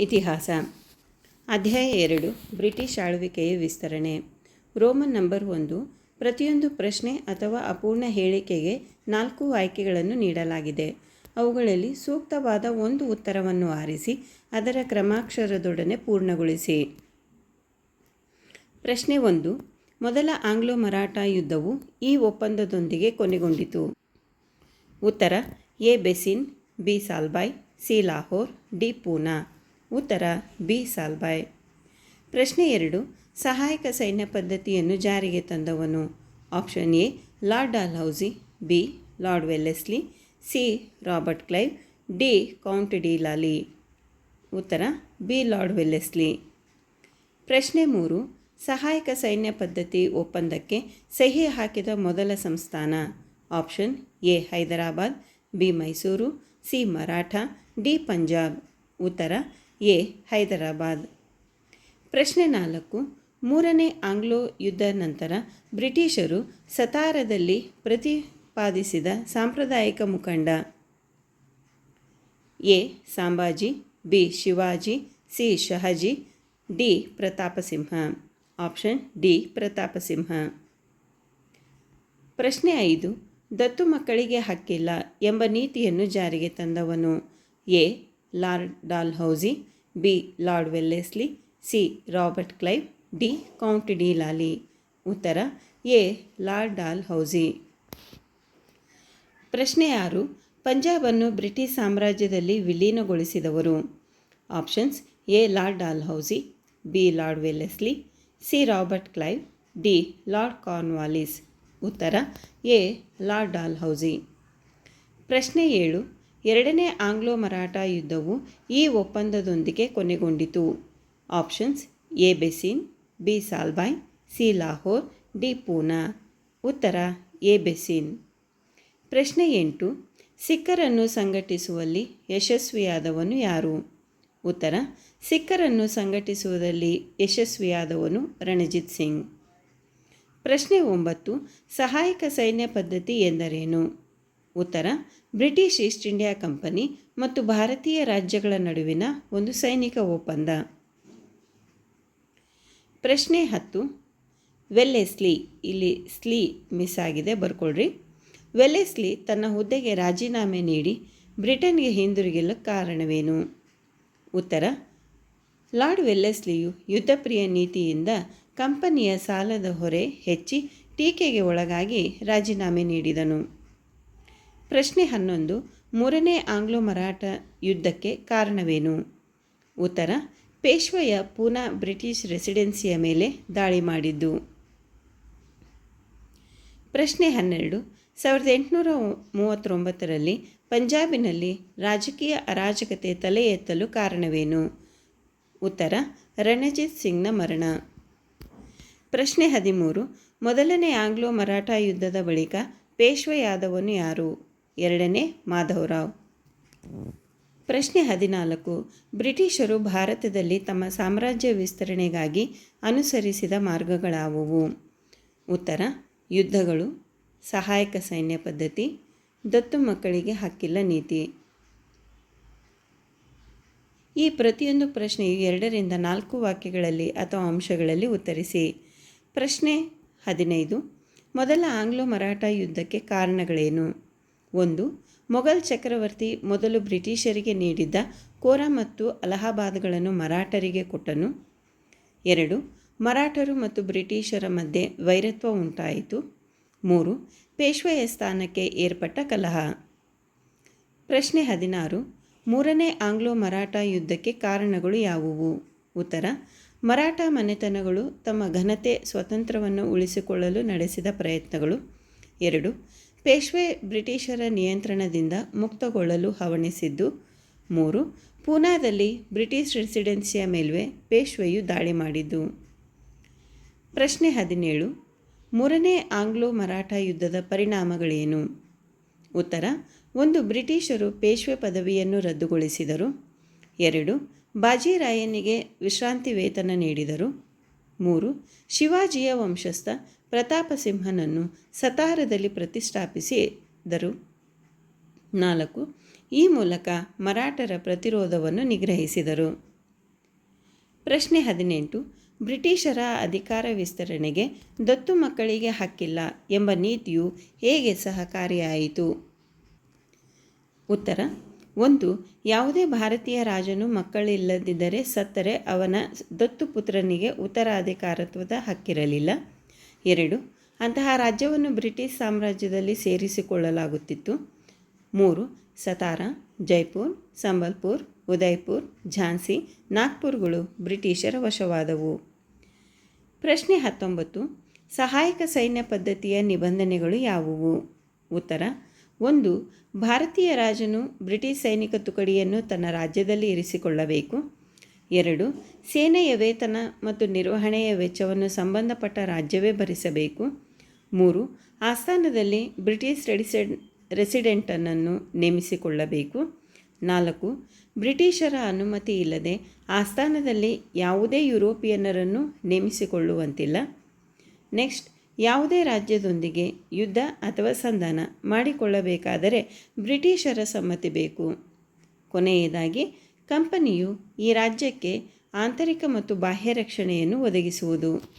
ಇತಿಹಾಸ. ಅಧ್ಯಾಯ ಎರಡು, ಬ್ರಿಟಿಷ್ ಆಳ್ವಿಕೆಯ ವಿಸ್ತರಣೆ. ರೋಮನ್ ನಂಬರ್ ಒಂದು, ಪ್ರತಿಯೊಂದು ಪ್ರಶ್ನೆ ಅಥವಾ ಅಪೂರ್ಣ ಹೇಳಿಕೆಗೆ ನಾಲ್ಕು ಆಯ್ಕೆಗಳನ್ನು ನೀಡಲಾಗಿದೆ. ಅವುಗಳಲ್ಲಿ ಸೂಕ್ತವಾದ ಒಂದು ಉತ್ತರವನ್ನು ಆರಿಸಿ, ಅದರ ಕ್ರಮಾಕ್ಷರದೊಡನೆ ಪೂರ್ಣಗೊಳಿಸಿ. ಪ್ರಶ್ನೆ ಒಂದು, ಮೊದಲ ಆಂಗ್ಲೋ ಮರಾಠ ಯುದ್ಧವು ಈ ಒಪ್ಪಂದದೊಂದಿಗೆ ಕೊನೆಗೊಂಡಿತು. ಉತ್ತರ, A Bassein, B Salbai, C Lahore, D Poona. ಉತ್ತರ ಬಿ ಸಾಲ್ಬಾಯ್. ಪ್ರಶ್ನೆ ಎರಡು, ಸಹಾಯಕ ಸೈನ್ಯ ಪದ್ಧತಿಯನ್ನು ಜಾರಿಗೆ ತಂದವನು? Option A, Lord Dalhousie, B, Lord Wellesley, C, Robert Clive, D, Count de Lally. ಉತ್ತರ ಬಿ, ಲಾರ್ಡ್ ವೆಲ್ಲೆಸ್ಲಿ. ಪ್ರಶ್ನೆ ಮೂರು, ಸಹಾಯಕ ಸೈನ್ಯ ಪದ್ಧತಿ ಒಪ್ಪಂದಕ್ಕೆ ಸಹಿ ಹಾಕಿದ ಮೊದಲ ಸಂಸ್ಥಾನ? Option A, Hyderabad, B, Mysore, C, Maratha, D, Punjab. ಉತ್ತರ ಎ, ಹೈದರಾಬಾದ್. ಪ್ರಶ್ನೆ ನಾಲ್ಕು. ಮೂರನೇ ಆಂಗ್ಲೋ ಯುದ್ಧ ನಂತರ ಬ್ರಿಟಿಷರು ಸತಾರದಲ್ಲಿ ಪ್ರತಿಪಾದಿಸಿದ ಸಾಂಪ್ರದಾಯಿಕ ಮುಖಂಡ A, Sambhaji, B, Shivaji, C, Shahaji, D, Pratapsinh. Option D, Pratapsinh. ಪ್ರಶ್ನೆ ಐದು. ದತ್ತು ಮಕ್ಕಳಿಗೆ ಹಕ್ಕಿಲ್ಲ ಎಂಬ ನೀತಿಯನ್ನು ಜಾರಿಗೆ ತಂದವನು A, Lord Dalhousie B. Lord Wellesley, C. Robert Clive, D. Count de. Lally. ಉತ್ತರ, ಎ. Lord Dalhousie. ಪ್ರಶ್ನೆ ಆರು, ಪಂಜಾಬನ್ನು ಬ್ರಿಟಿಷ್ ಸಾಮ್ರಾಜ್ಯದಲ್ಲಿ ವಿಲೀನಗೊಳಿಸಿದವರು. Options, A. Lord Dalhousie, B. Lord Wellesley, C. Robert Clive, D. Lord Cornwallis. ಉತ್ತರ, A. Lord Dalhousie. ಪ್ರಶ್ನೆ ಏಳು ಎರಡನೇ Anglo Maratha ಯುದ್ಧವು ಈ ಒಪ್ಪಂದದೊಂದಿಗೆ ಕೊನೆಗೊಂಡಿತು. Options A Bassein, B Salbai, C Lahore, D Poona. ಉತ್ತರ ಎ ಬೆಸಿನ್. ಪ್ರಶ್ನೆ ಎಂಟು, ಸಿಖ್ಖರನ್ನು ಸಂಘಟಿಸುವಲ್ಲಿ ಯಶಸ್ವಿಯಾದವನು ಯಾರು? ಉತ್ತರ, ಸಿಖ್ಖರನ್ನು ಸಂಘಟಿಸುವುದರಲ್ಲಿ ಯಶಸ್ವಿಯಾದವನು ರಣಜಿತ್ ಸಿಂಗ್. ಪ್ರಶ್ನೆ ಒಂಬತ್ತು, ಸಹಾಯಕ ಸೈನ್ಯ ಪದ್ಧತಿ ಎಂದರೇನು? ಉತ್ತರ, ಬ್ರಿಟಿಷ್ ಈಸ್ಟ್ ಇಂಡಿಯಾ ಕಂಪನಿ ಮತ್ತು ಭಾರತೀಯ ರಾಜ್ಯಗಳ ನಡುವಿನ ಒಂದು ಸೈನಿಕ ಒಪ್ಪಂದ. ಪ್ರಶ್ನೆ ಹತ್ತು, ವೆಲ್ಲೆಸ್ಲಿ, ಇಲ್ಲಿ ಸ್ಲೀ ಮಿಸ್ ಆಗಿದೆ, ಬರ್ಕೊಳ್ರಿ. ವೆಲ್ಲೆಸ್ಲಿ ತನ್ನ ಹುದ್ದೆಗೆ ರಾಜೀನಾಮೆ ನೀಡಿ ಬ್ರಿಟನ್ಗೆ ಹಿಂದಿರುಗಲು ಕಾರಣವೇನು? ಉತ್ತರ, ಲಾರ್ಡ್ ವೆಲ್ಲೆಸ್ಲಿಯು ಯುದ್ಧಪ್ರಿಯ ನೀತಿಯಿಂದ ಕಂಪನಿಯ ಸಾಲದ ಹೊರೆ ಹೆಚ್ಚಿ ಟೀಕೆಗೆ ಒಳಗಾಗಿ ರಾಜೀನಾಮೆ ನೀಡಿದನು. ಪ್ರಶ್ನೆ ಹನ್ನೊಂದು, ಮೂರನೇ ಆಂಗ್ಲೋ ಮರಾಠ ಯುದ್ಧಕ್ಕೆ ಕಾರಣವೇನು? ಉತ್ತರ, ಪೇಶ್ವೆಯ ಪೂನಾ ಬ್ರಿಟಿಷ್ ರೆಸಿಡೆನ್ಸಿಯ ಮೇಲೆ ದಾಳಿ ಮಾಡಿದ್ದು. ಪ್ರಶ್ನೆ ಹನ್ನೆರಡು, ಸಾವಿರದ ಎಂಟುನೂರ ಮೂವತ್ತೊಂಬತ್ತರಲ್ಲಿ ಪಂಜಾಬಿನಲ್ಲಿ ರಾಜಕೀಯ ಅರಾಜಕತೆ ತಲೆ ಎತ್ತಲು ಕಾರಣವೇನು? ಉತ್ತರ, ರಣಜಿತ್ ಸಿಂಗ್ನ ಮರಣ. ಪ್ರಶ್ನೆ ಹದಿಮೂರು, ಮೊದಲನೇ ಆಂಗ್ಲೋ ಮರಾಠ ಯುದ್ಧದ ಬಳಿಕ ಪೇಶ್ವೆಯಾದವನು ಯಾರು? ಎರಡನೇ ಮಾಧವರಾವ್. ಪ್ರಶ್ನೆ ಹದಿನಾಲ್ಕು. ಬ್ರಿಟಿಷರು ಭಾರತದಲ್ಲಿ ತಮ್ಮ ಸಾಮ್ರಾಜ್ಯ ವಿಸ್ತರಣೆಗಾಗಿ ಅನುಸರಿಸಿದ ಮಾರ್ಗಗಳಾವುವು? ಉತ್ತರ, ಯುದ್ಧಗಳು, ಸಹಾಯಕ ಸೈನ್ಯ ಪದ್ಧತಿ, ದತ್ತು ಮಕ್ಕಳಿಗೆ ಹಕ್ಕಿಲ್ಲ ನೀತಿ. ಈ ಪ್ರತಿಯೊಂದು ಪ್ರಶ್ನೆಯು ಎರಡರಿಂದ ನಾಲ್ಕು ವಾಕ್ಯಗಳಲ್ಲಿ ಅಥವಾ ಅಂಶಗಳಲ್ಲಿ ಉತ್ತರಿಸಿ. ಪ್ರಶ್ನೆ ಹದಿನೈದು. ಮೊದಲ ಆಂಗ್ಲೋ ಮರಾಠ ಯುದ್ಧಕ್ಕೆ ಕಾರಣಗಳೇನು? ಒಂದು, ಮೊಘಲ್ ಚಕ್ರವರ್ತಿ ಮೊದಲು ಬ್ರಿಟಿಷರಿಗೆ ನೀಡಿದ್ದ ಕೋರಾ ಮತ್ತು ಅಲಹಾಬಾದ್ಗಳನ್ನು ಮರಾಠರಿಗೆ ಕೊಟ್ಟನು. ಎರಡು, ಮರಾಠರು ಮತ್ತು ಬ್ರಿಟಿಷರ ಮಧ್ಯೆ ವೈರತ್ವ ಉಂಟಾಯಿತು. ಮೂರು, ಪೇಶ್ವೆಯ ಸ್ಥಾನಕ್ಕೆ ಏರ್ಪಟ್ಟ ಕಲಹ. ಪ್ರಶ್ನೆ ಹದಿನಾರು, ಮೂರನೇ ಆಂಗ್ಲೋ ಮರಾಠ ಯುದ್ಧಕ್ಕೆ ಕಾರಣಗಳು ಯಾವುವು? ಉತ್ತರ, ಮರಾಠ ಮನೆತನಗಳು ತಮ್ಮ ಘನತೆ ಸ್ವತಂತ್ರವನ್ನು ಉಳಿಸಿಕೊಳ್ಳಲು ನಡೆಸಿದ ಪ್ರಯತ್ನಗಳು. ಎರಡು ಪೇಶ್ವೆ ಬ್ರಿಟಿಷರ ನಿಯಂತ್ರಣದಿಂದ ಮುಕ್ತಗೊಳ್ಳಲು ಹವಣಿಸಿದ್ದು. ಮೂರು, ಪೂನಾದಲ್ಲಿ ಬ್ರಿಟಿಷ್ ರೆಸಿಡೆನ್ಸಿಯ ಮೇಲ್ವೆ ಪೇಶ್ವೆಯು ದಾಳಿ ಮಾಡಿದ್ದು. ಪ್ರಶ್ನೆ ಹದಿನೇಳು, ಮೂರನೇ ಆಂಗ್ಲೋ ಮರಾಠ ಯುದ್ಧದ ಪರಿಣಾಮಗಳೇನು? ಉತ್ತರ, ಒಂದು ಬ್ರಿಟಿಷರು ಪೇಶ್ವೆ ಪದವಿಯನ್ನು ರದ್ದುಗೊಳಿಸಿದರು. ಎರಡು ಬಾಜಿರಾಯನಿಗೆ ವಿಶ್ರಾಂತಿ ವೇತನ ನೀಡಿದರು. ಮೂರು, ಶಿವಾಜಿಯ ವಂಶಸ್ಥ ಪ್ರತಾಪಸಿಂಹನನ್ನು ಸತಾರದಲ್ಲಿ ಪ್ರತಿಷ್ಠಾಪಿಸಿದರು ನಾಲ್ಕು, ಈ ಮೂಲಕ ಮರಾಠರ ಪ್ರತಿರೋಧವನ್ನು ನಿಗ್ರಹಿಸಿದರು. ಪ್ರಶ್ನೆ ಹದಿನೆಂಟು, ಬ್ರಿಟಿಷರ ಅಧಿಕಾರ ವಿಸ್ತರಣೆಗೆ ದತ್ತು ಮಕ್ಕಳಿಗೆ ಹಕ್ಕಿಲ್ಲ ಎಂಬ ನೀತಿಯು ಹೇಗೆ ಸಹಕಾರಿಯಾಯಿತು? ಉತ್ತರ ಒಂದು, ಯಾವುದೇ ಭಾರತೀಯ ರಾಜನು ಮಕ್ಕಳಿಲ್ಲದಿದ್ದರೆ ಸತ್ತರೆ ಅವನ ದತ್ತು ಪುತ್ರನಿಗೆ ಉತ್ತರಾಧಿಕಾರತ್ವದ ಹಕ್ಕಿರಲಿಲ್ಲ. ಎರಡು, ಅಂತಹ ರಾಜ್ಯವನ್ನು ಬ್ರಿಟಿಷ್ ಸಾಮ್ರಾಜ್ಯದಲ್ಲಿ ಸೇರಿಸಿಕೊಳ್ಳಲಾಗುತ್ತಿತ್ತು. ಮೂರು, ಸತಾರ, ಜೈಪುರ್, ಸಂಬಲ್ಪುರ್ ಉದಯ್ಪುರ್ ಝಾನ್ಸಿ, ನಾಗ್ಪುರ್ಗಳು ಬ್ರಿಟಿಷರ ವಶವಾದವು. ಪ್ರಶ್ನೆ ಹತ್ತೊಂಬತ್ತು, ಸಹಾಯಕ ಸೈನ್ಯ ಪದ್ಧತಿಯ ನಿಬಂಧನೆಗಳು ಯಾವುವು? ಉತ್ತರ ಒಂದು, ಭಾರತೀಯ ರಾಜನು ಬ್ರಿಟಿಷ್ ಸೈನಿಕ ತುಕಡಿಯನ್ನು ತನ್ನ ರಾಜ್ಯದಲ್ಲಿ ಇರಿಸಿಕೊಳ್ಳಬೇಕು. ಎರಡು, ಸೇನೆಯ ವೇತನ ಮತ್ತು ನಿರ್ವಹಣೆಯ ವೆಚ್ಚವನ್ನು ಸಂಬಂಧಪಟ್ಟ ರಾಜ್ಯವೇ ಭರಿಸಬೇಕು. ಮೂರು, ಆಸ್ಥಾನದಲ್ಲಿ ಬ್ರಿಟಿಷ್ ರೆಡಿಸೆಡ್, ರೆಸಿಡೆಂಟನನ್ನು ನೇಮಿಸಿಕೊಳ್ಳಬೇಕು. ನಾಲ್ಕು, ಬ್ರಿಟಿಷರ ಅನುಮತಿ ಇಲ್ಲದೆ ಆಸ್ಥಾನದಲ್ಲಿ ಯಾವುದೇ ಯುರೋಪಿಯನ್ನರನ್ನು ನೇಮಿಸಿಕೊಳ್ಳುವಂತಿಲ್ಲ. ನೆಕ್ಸ್ಟ್ ಯಾವುದೇ ರಾಜ್ಯದೊಂದಿಗೆ ಯುದ್ಧ ಅಥವಾ ಸಂಧಾನ ಮಾಡಿಕೊಳ್ಳಬೇಕಾದರೆ ಬ್ರಿಟಿಷರ ಸಮ್ಮತಿ ಬೇಕು. ಕೊನೆಯದಾಗಿ, ಕಂಪನಿಯು ಈ ರಾಜ್ಯಕ್ಕೆ ಆಂತರಿಕ ಮತ್ತು ಬಾಹ್ಯ ರಕ್ಷಣೆಯನ್ನು ಒದಗಿಸುವುದು.